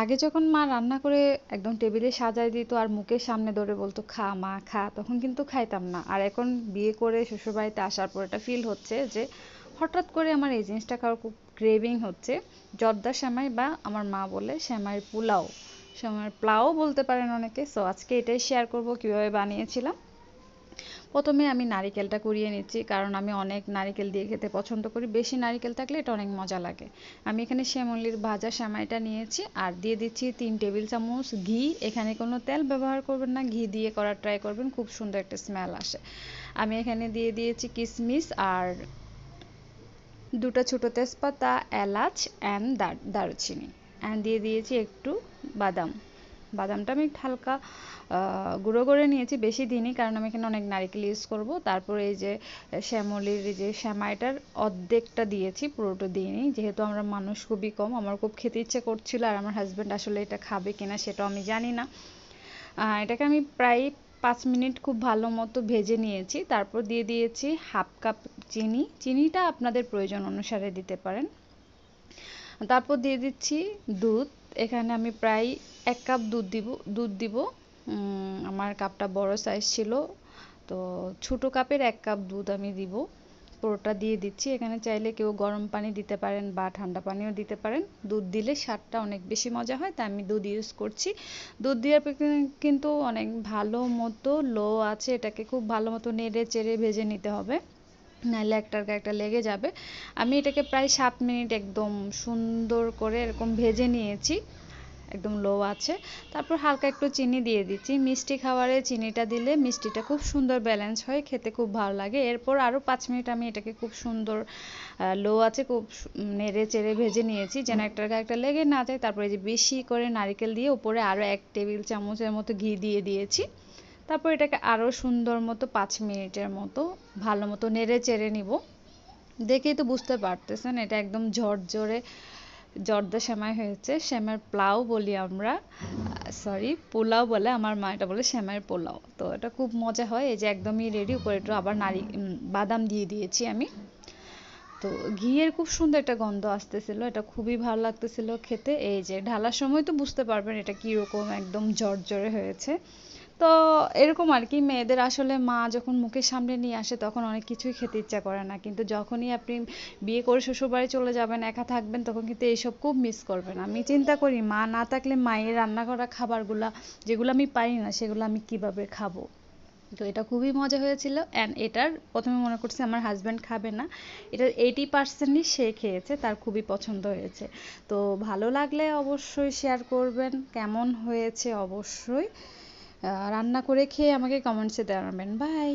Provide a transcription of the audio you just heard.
আগে যখন মা রান্না করে একদম টেবিলে সাজায় দিত আর মুখের সামনে ধরে বলতো, খা, মা, খা, তখন কিন্তু খাইতাম না। আর এখন বিয়ে করে শ্বশুরবাড়িতে আসার পর এটা ফিল হচ্ছে যে, হঠাৎ করে আমার এই জিনিসটা খাওয়ার খুব ক্রেভিং হচ্ছে। জর্দা সেমাই বা আমার মা বলে সেমাইয়ের পোলাও। সেমাইয়ের পোলাও বলতে পারেন অনেকে। সো আজকে এটাই শেয়ার করব কীভাবে বানিয়েছিলাম। প্রথমে আমি নারিকেলটা কুড়িয়ে নিচ্ছি, কারণ আমি অনেক নারিকেল দিয়ে খেতে পছন্দ করি। বেশি নারিকেল থাকলে এটা অনেক মজা লাগে। আমি এখানে শ্যামলির ভাজা শ্যামাইটা নিয়েছি আর দিয়ে দিচ্ছি তিন টেবিল চামচ ঘি। এখানে কোনো তেল ব্যবহার করবেন না, ঘি দিয়ে করার ট্রাই করবেন, খুব সুন্দর একটা স্মেল আসে। আমি এখানে দিয়ে দিয়েছি কিশমিশ আর দুটো ছোটো তেজপাতা, এলাচ অ্যান্ড দারুচিনি। অ্যান্ড দিয়ে দিয়েছি একটু বাদাম। বাদামটা আমি হালকা গুঁড়ো করে নিয়েছি, বেশি দিনই কারণ আমি এখানে অনেক নারিকেল ইউজ করব। তারপর এই যে শ্যামলির যে শ্যামাইটার অর্ধেকটা দিয়েছি, পুরোটা দিইনি। যেহেতু আমরা মানুষ খুবই কম, আমার খুব খেতে ইচ্ছে করছিল, আর আমার হাজব্যান্ড আসলে এটা খাবে কিনা সেটাও আমি জানি না। এটাকে আমি প্রায় পাঁচ মিনিট খুব ভালো মতো ভেজে নিয়েছি। তারপর দিয়ে দিয়েছি হাফ কাপ চিনি। চিনিটা আপনাদের প্রয়োজন অনুসারে দিতে পারেন। তারপর দিয়ে দিচ্ছি দুধ। এখানে আমি প্রায় এক কাপ দুধ দিব দুধ দিব। আমার কাপটা বড় সাইজ ছিল। তো ছোটো কাপের এক কাপ দুধ আমি দিব। পুরোটা দিয়ে দিচ্ছি। এখানে চাইলে কেউ গরম পানি দিতে পারেন বা ঠান্ডা পানিও দিতে পারেন। দুধ দিলে স্বাদটা অনেক বেশি মজা হয়, তাই আমি দুধ ইউজ করছি। দুধ দেওয়ার কিন্তু অনেক ভালো মতো লো আছে। এটাকে খুব ভালো মতো নেড়ে চেড়ে ভেজে নিতে হবে। নাহলে একটার একটা লেগে যাবে। আমি এটাকে প্রায় সাত মিনিট একদম সুন্দর করে এরকম ভেজে নিয়েছি একদম লো আছে। তারপর হালকা একটু চিনি দিয়ে দিচ্ছি। মিষ্টি খাবারে চিনিটা দিলে মিষ্টিটা খুব সুন্দর ব্যালেন্স হয় খেতে খুব ভালো লাগে। এরপর আরও পাঁচ মিনিট আমি এটাকে খুব সুন্দর লো আছে খুব নেড়ে চেড়ে ভেজে নিয়েছি যেন একটা একটা লেগে না যায়। তারপরে যে বেশি করে নারিকেল দিয়ে উপরে আরও এক টেবিল চামচের মতো ঘি দিয়ে দিয়েছি। তারপর এটাকে আরও সুন্দর মতো পাঁচ মিনিটের মতো ভালো মতো নেড়ে চেড়ে নিব। দেখেই তো বুঝতে পারতেছেন, এটা একদম ঝরঝরে, জর্দা সেমাই হয়েছে। শ্যামের প্লাউ বলি আমরা সরি পোলাও বলে আমার মা এটা বলে শ্যামের পোলাও। তো এটা খুব মজা হয়, এই যে একদমই রেডি উপরে একটু আবার নারী বাদাম দিয়ে দিয়েছি আমি। তো ঘিয়ের খুব সুন্দর একটা গন্ধ আসতেছিল, এটা খুবই ভালো লাগতেছিল খেতে। এই যে ঢালার সময় তো বুঝতে পারবেন এটা কীরকম একদম জর্জরে হয়েছে। তো এরকম আর কি মেয়েদের আসলে মা যখন মুখের সামনে নিয়ে আসে তখন অনেক কিছুই খেতে ইচ্ছা করে না। কিন্তু যখনই আপনি বিয়ে করে শ্বশুরবাড়ি চলে যাবেন, একা থাকবেন, তখন কিন্তু এইসব খুব মিস করবেন। আমি চিন্তা করি, মা না থাকলে মায়ের রান্না করা খাবারগুলা যেগুলো আমি পারি না, সেগুলো আমি কীভাবে খাব? তো এটা খুবই মজা হয়েছিল। অ্যান্ড এটার প্রথমে মনে করছি আমার হাজব্যান্ড খাবে না। এটার এইটি পার্সেন্টই সে খেয়েছে, তার খুবই পছন্দ হয়েছে। তো ভালো লাগলে অবশ্যই শেয়ার করবেন। কেমন হয়েছে? অবশ্যই। রান্না করে খেয়ে আমাকে কমেন্টসে জানাবেন। বাই